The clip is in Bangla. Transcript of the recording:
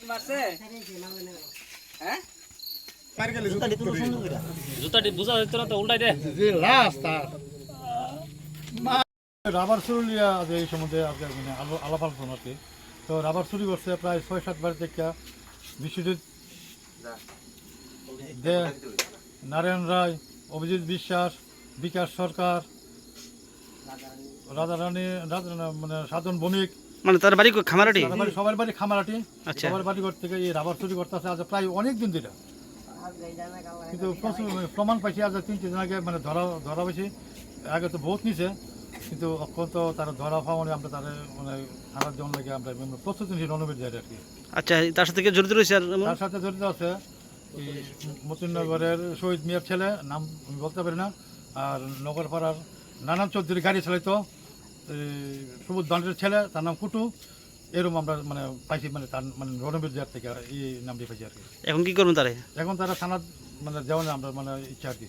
তোমার হ্যাঁ জুতাটি বুঝা যেত উল্টাই দে রাবার চুরি লিয়া যে এই সম্বন্ধে আজকে মানে আলো- আলাপ আলোচনা কি। তো রাবার চুরি করছে প্রায় ছয় সাত বার থেকে বিশ্বজিৎ দে নারায়ণ রায় অভিজিৎ বিশ্বাস বিকাশ সরকার রাধারানী রাধা মানে সাধন বণিক। মানে তার বাড়ি খামারাটি? সবার বাড়ি খামারাটি। আচ্ছা। সবার বাড়ি ঘর থেকে এই রাবার চুরি করতেছে আজ প্রায় অনেক দিন ধরে। কিন্তু প্রচুর মানে প্রমাণ পাইছি আজ তিন দিন আগে মানে ধরা ধরা পাইছি। আগে তো বহুত নিছে। কিন্তু এখন তো তারা ধরা পাওয়া মানে আমরা তাদের মানে থানার জন্য লাগে আমরা প্রস্তুতি নিয়েছি রণবীর যাই আর কি। আচ্ছা তার সাথে কে জড়িত রয়েছে? তার সাথে জড়িত আছে মতিনগরের শহীদ মিয়ার ছেলে নাম আমি বলতে পারি না আর নগরপাড়ার নানান চৌধুরী গাড়ি চালাইতো এই সবুজ দণ্ডের ছেলে তার নাম কুটু। এরকম আমরা মানে পাইছি মানে তার মানে রণবীর জার থেকে এই নামটি পাইছি আর কি। এখন কি করবেন তারা? এখন তারা থানার মানে দেওয়া আমরা মানে ইচ্ছা আর কি।